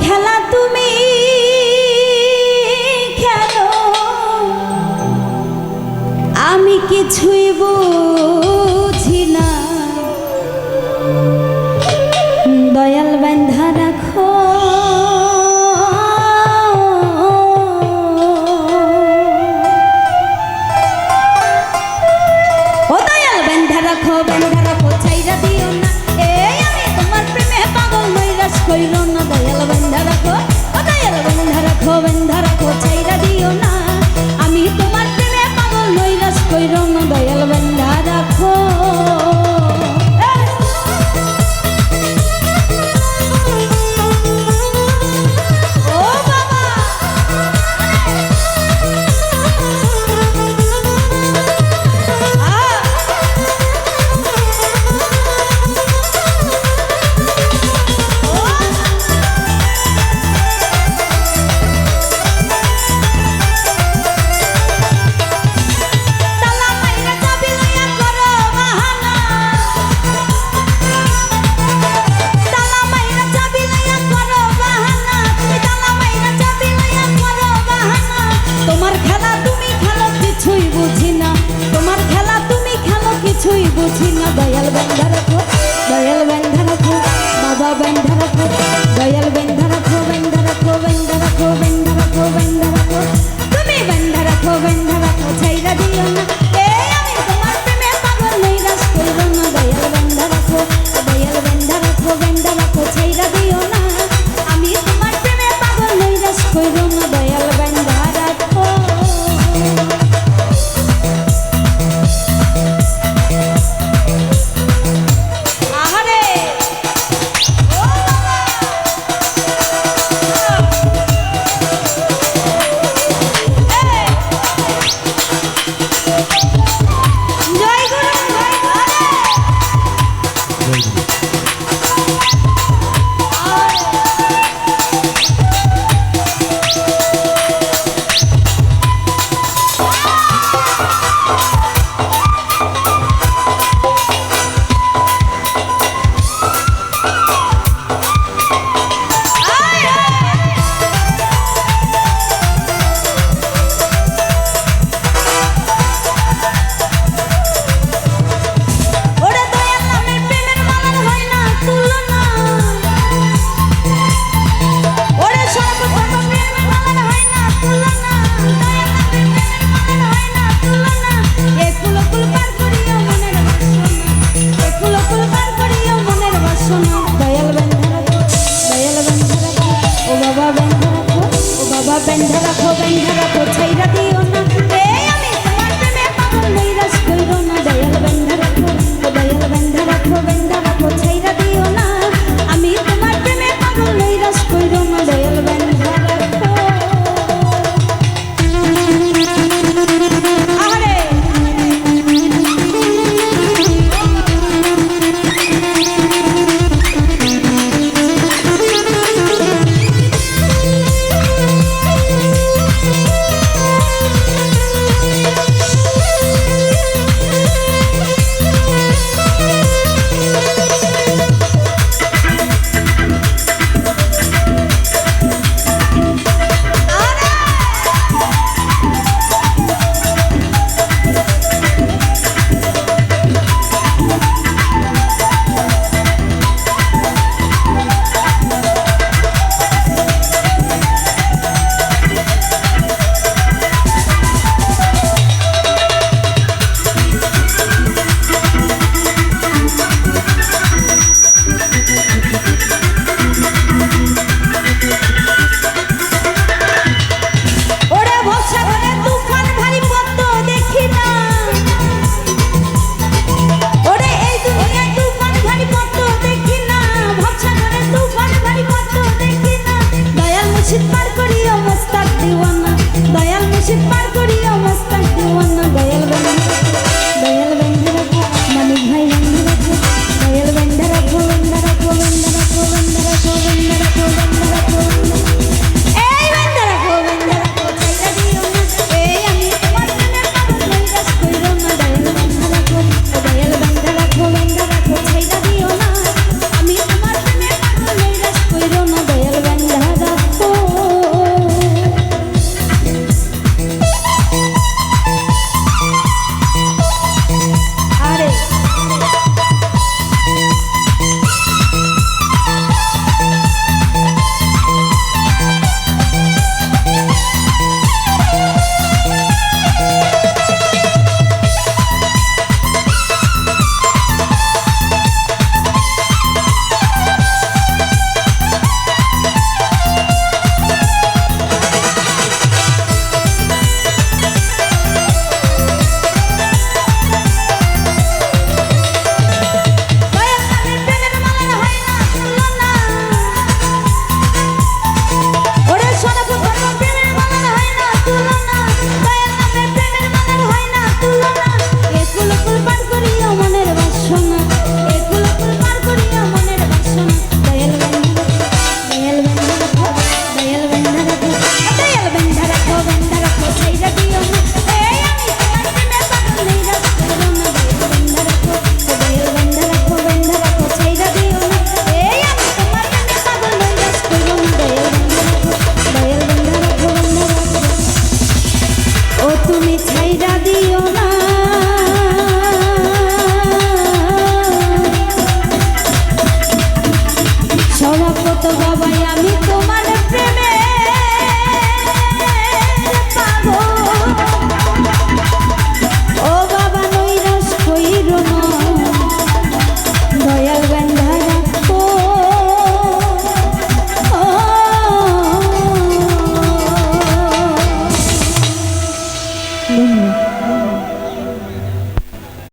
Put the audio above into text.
খেলা তুমি খেলো। আমি কিছুই বুঝি বেন্ধা রাখো বেন্ধা রাখো, ছাইরা দিও না। রে আমি তোমার প্রেমে পাগল হইরা কইরো না। দয়াল বেন্ধা রাখো, দয়াল বেন্ধা রাখো